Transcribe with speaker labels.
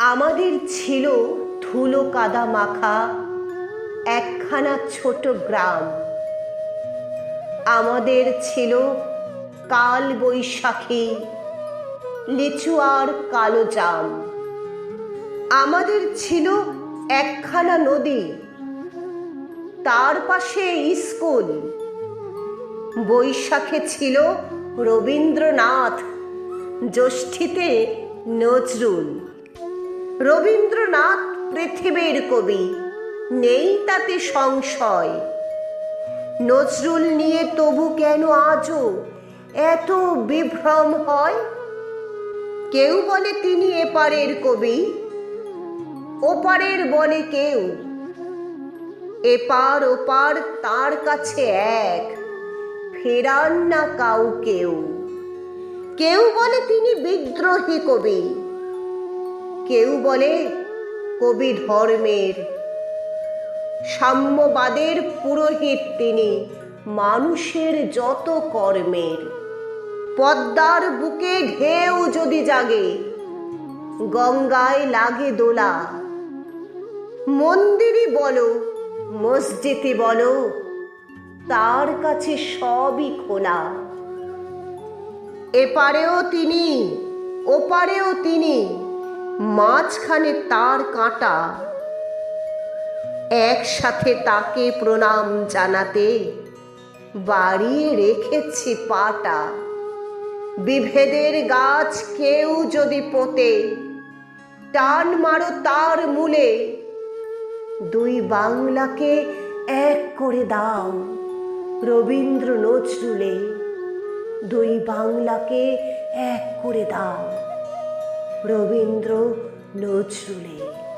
Speaker 1: আমাদের ছিল ধুলো কাদা মাখা একখানা ছোট গ্রাম। আমাদের ছিল কাল বৈশাখী, লিচু আর কালো জাম। আমাদের ছিল একখানা নদী, তার পাশে স্কুল। বৈশাখে ছিল রবীন্দ্রনাথ, জ্যৈষ্ঠীতে নজরুল। রবীন্দ্রনাথ পৃথিবীর কবি। নেই তাতে সংশয়। নজরুল নিয়ে তবু কেন আজও এত বিভ্রম হয়? কেউ বলে তিনি এপারের কবি, ওপারের বলে কেউ। এপার ওপার তার কাছে এক, ফেরান না কাউ কেউ কেউ বলে তিনি বিদ্রোহী কবি। কেউ বলে কবি ধর্মের সাম্যবাদের পুরোহিত তিনি, মানুষের যত কর্মের। পদ্মার বুকে ঢেউ যদি জাগে, গঙ্গায় লাগে দোলা। মন্দিরই বলো, মসজিদই বলো, তার কাছে সবই খোলা। এপারেও তিনি, ওপারেও তিনি মাঝখানে তার কাঁটা। একসাথে তাকে প্রণাম জানাতে বাড়িয়ে রেখেছি পাটা। বিভেদের গাছ কেউ যদি পোতে, টান মারো তার মূলে। দুই বাংলাকে এক করে দাও রবীন্দ্র নজরুলে। দুই বাংলাকে এক করে দাও। রবীন্দ্র নজরুলের।